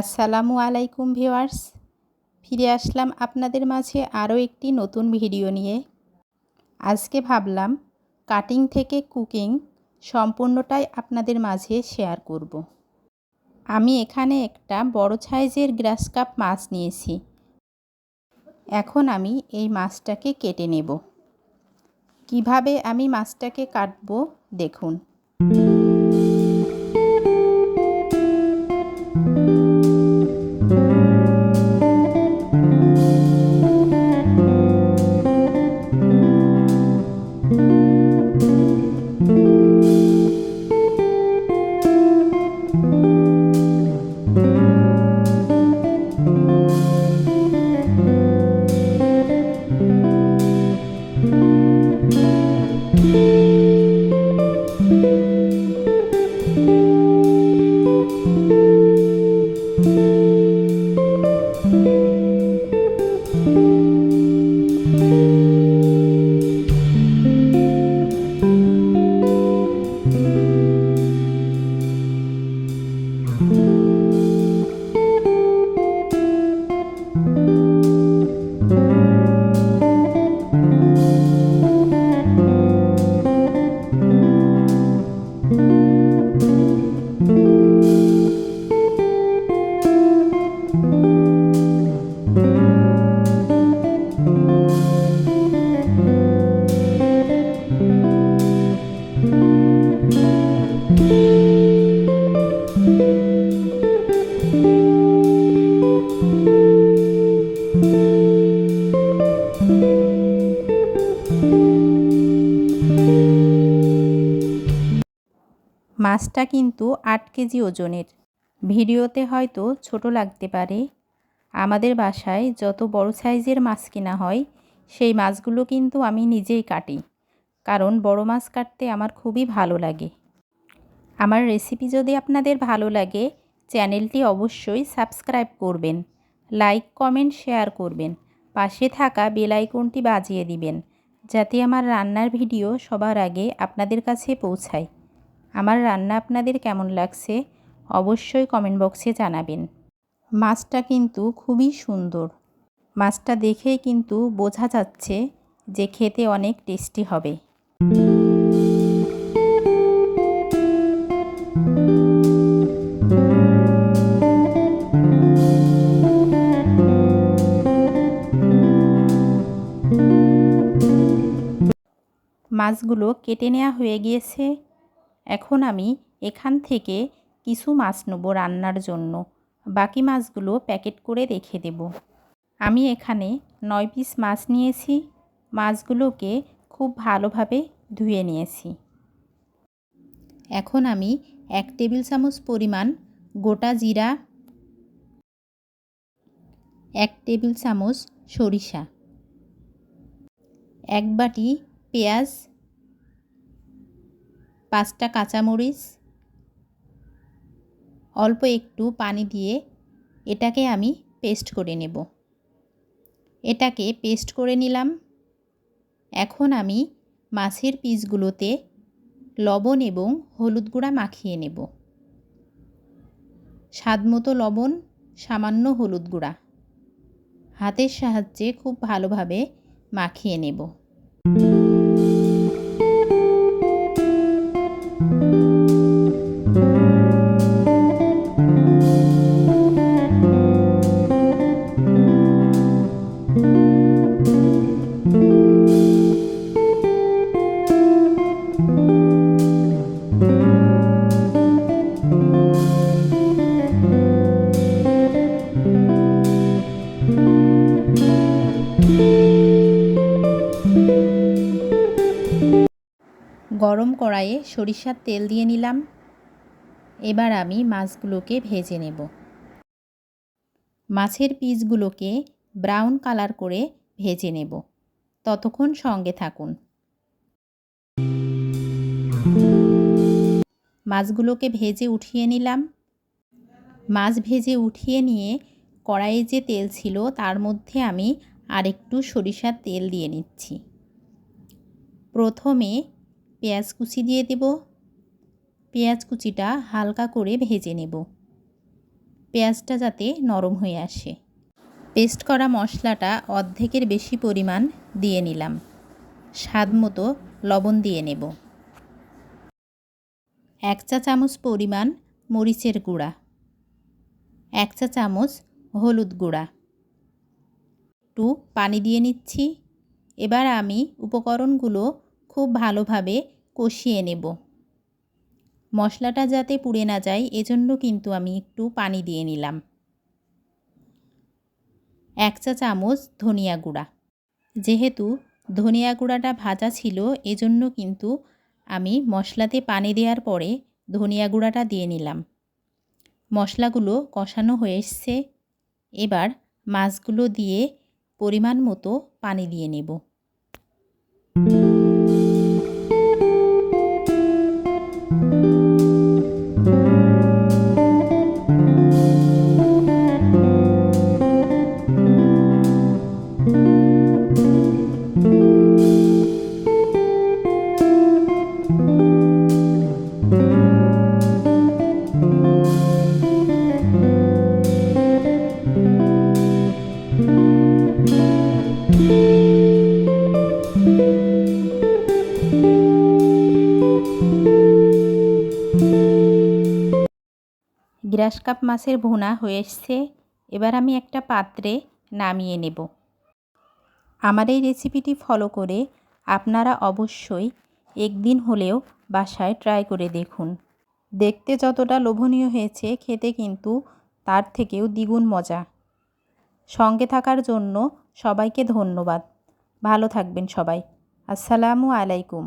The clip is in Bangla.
আসসালামু আলাইকুম ভিওয়ার্স ফিরে আসলাম আপনাদের মাঝে আরও একটি নতুন ভিডিও নিয়ে। আজকে ভাবলাম কাটিং থেকে কুকিং সম্পূর্ণটাই আপনাদের মাঝে শেয়ার করব। আমি এখানে একটা বড় সাইজের গ্রাস কাপ মাছ নিয়েছি। এখন আমি এই মাছটাকে কেটে নেব। কীভাবে আমি মাছটাকে কাটবো দেখুন। মাছটা কিন্তু আট কেজি ওজনের। ভিডিওতে হয়তো ছোট লাগতে পারে। আমাদের বাসায় যত বড় সাইজের মাছ কেনা হয়, সেই মাছগুলো কিন্তু আমি নিজেই কাটি। কারণ বড় মাছ কাটতে আমার খুবই ভালো লাগে। আমার রেসিপি যদি আপনাদের ভালো লাগে, চ্যানেলটি অবশ্যই সাবস্ক্রাইব করবেন, লাইক, কমেন্ট, শেয়ার করবেন, পাশে থাকা বেলাইকনটি বাজিয়ে দিবেন, যাতে আমার রান্নার ভিডিও সবার আগে আপনাদের কাছে পৌঁছায়। আমার রান্না আপনাদের কেমন লাগছে অবশ্যই কমেন্ট বক্সে জানাবেন। মাছটা কিন্তু খুবই সুন্দর। মাছটা দেখেই কিন্তু বোঝা যাচ্ছে যে খেতে অনেক টেস্টি হবে। মাছগুলো কেটে নেওয়া হয়ে গিয়েছে। এখন আমি এখান থেকে কিছু মাছ নেব রান্নার জন্য। বাকি মাছগুলো প্যাকেট করে রেখে দেব। আমি এখানে নয় পিস মাছ নিয়েছি। মাছগুলোকে খুব ভালোভাবে ধুয়ে নিয়েছি। এখন আমি এক টেবিল চামচ পরিমাণ গোটা জিরা, এক টেবিল চামচ সরিষা, এক বাটি পেঁয়াজ, পাঁচটা কাঁচামরিচ অল্প একটু পানি দিয়ে এটাকে আমি পেস্ট করে নেব। এটাকে পেস্ট করে নিলাম। এখন আমি মাছের পিসগুলোতে লবণ এবং হলুদ গুঁড়া মাখিয়ে নেব। স্বাদমতো লবণ, সামান্য হলুদ গুঁড়া। হাতের সাহায্যে খুব ভালোভাবে মাখিয়ে নেব। গরম কড়াইয়ে সরিষার তেল দিয়ে নিলাম। এবার আমি মাছগুলোকে ভেজে নেব। মাছের পিসগুলোকে ব্রাউন কালার করে ভেজে নেব। ততক্ষণ সঙ্গে থাকুন। মাছগুলোকে ভেজে উঠিয়ে নিলাম। মাছ ভেজে উঠিয়ে নিয়ে কড়াইয়ে যে তেল ছিল তার মধ্যে আমি আরেকটু সরিষার তেল দিয়ে নিচ্ছি। প্রথমে পেঁয়াজ কুচি দিয়ে দেব। পেঁয়াজ কুচিটা হালকা করে ভেজে নেব। পেঁয়াজটা যাতে নরম হয়ে আসে। পেস্ট করা মশলাটা অর্ধেকের বেশি পরিমাণ দিয়ে নিলাম। স্বাদ মতো লবণ দিয়ে নেব। এক চা চামচ পরিমাণ মরিচের গুঁড়া। এক চা চামচ হলুদ গুঁড়া। একটু পানি দিয়ে নিচ্ছি। এবার আমি উপকরণগুলো খুব ভালোভাবে কষিয়ে নেব। মশলাটা যাতে পুড়ে না যায়, এজন্য কিন্তু আমি একটু পানি দিয়ে নিলাম। এক চা চামচ ধনিয়া গুঁড়া। যেহেতু ধনিয়া গুঁড়াটা ভাজা ছিল, এজন্য কিন্তু আমি মশলাতে পানি দেওয়ার পরে ধনিয়া গুঁড়াটা দিয়ে নিলাম। মশলাগুলো কষানো হয়ে এসছে। এবার মাছগুলো দিয়ে পরিমাণ মতো পানি দিয়ে নেব। গ্রাস কাপ মাছের ভুনা হয়ে এসছে, এবার আমি একটা পাত্রে নামিয়ে নেব। আমার এই রেসিপিটি ফলো করে আপনারা অবশ্যই একদিন হলেও বাসায় ট্রাই করে দেখুন। দেখতে যতটা লোভনীয় হয়েছে, খেতে কিন্তু তার থেকেও দ্বিগুণ মজা। সঙ্গে থাকার জন্য সবাইকে ধন্যবাদ। ভালো থাকবেন সবাই। আসসালামু আলাইকুম।